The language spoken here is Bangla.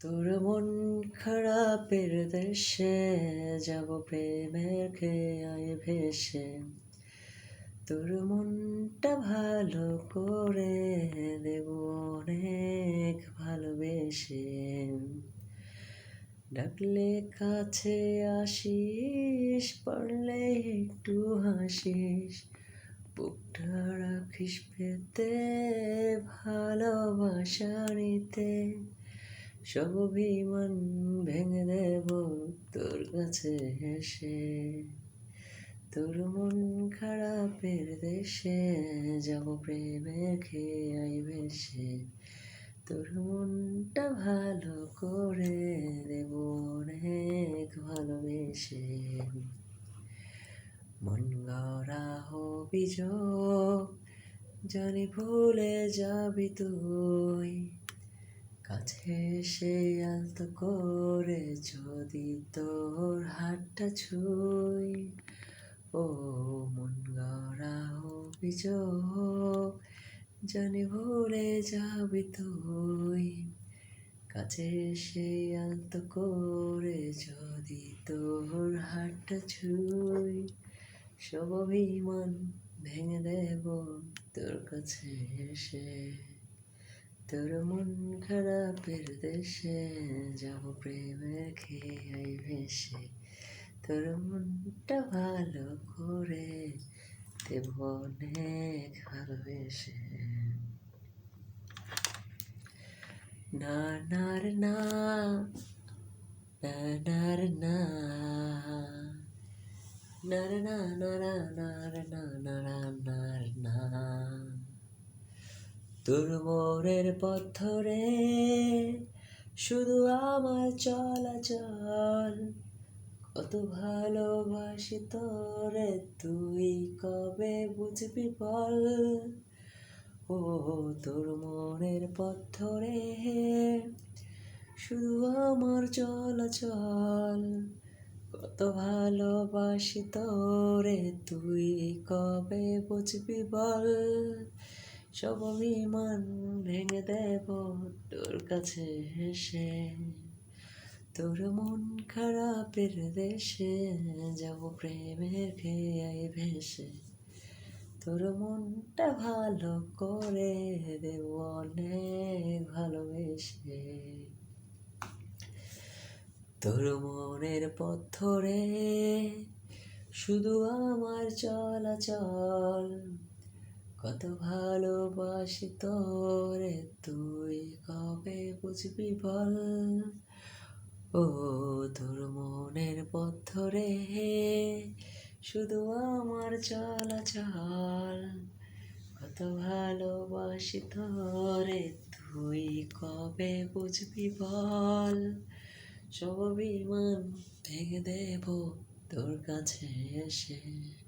তোর মন খারাপের দেশে যাব প্রেমের খেয়ায় ভেসে। তোর মনটা ভালো করে দেব অনেক ভালোবেসে। ডাকলে কাছে আসিস পড়লে একটু হাসিস। বুকটা রাখিস পেতে, ভালোবাসা নিতে। সব অভিমান ভেঙে দেব, তোর কাছে হেসে। তোর মন খারাপের দেশে যাব প্রেমের খেয়াই ভেসে। তোর মনটা ভালো করে দেব, অনেক ভালোবেসে মন গড়া অভিযোগ, জানি ভুলে যাবি তুই। কাছে এসে আলতো করে যদি তোর হাতটা ছুই, ও মন গড়া অভিযোগ জানি ভুলে যাবি তুই। কাছে এসে আলতো করে যদি তোর হাতটা ছুই, সব অভিমান ভেঙে দেব তোর কাছে এসে। তোর মন খারাপের দেশে যাব প্রেমের খেয়াই ভেসে তোর মনটা ভালো করে দেব অনেক ভালোবেসে না না রে না না না রে না না রে না না না না না না না না রে তোর মোড়ের পথ ধরে শুধু আমার চলাচল। কত ভালোবাসি তোরে, তুই কবে বুঝবি বল? ও, তোর মনের পথ ধরে শুধু আমার চলাচল। কত ভালোবাসি তোরে, তুই কবে বুঝবি বল? সব অভিমান ভেঙে দেব তোর কাছে এসে তোর মন খারাপের দেশে যাব প্রেমের খেয়াই ভেসে। তোর মনটা ভালো করে দেব অনেক ভালোবেসে। তোর মনের পথ ধরে শুধু আমার চলাচল কত ভালোবাসি তোরে, তুই কবে বুঝবি বল? ও তোর মনের পথ ধরে শুধু আমার চলাচল। কত ভালোবাসি তোরে, তুই কবে বুঝবি বল? সব বিমান ভেঙে দেব তোর কাছে এসে।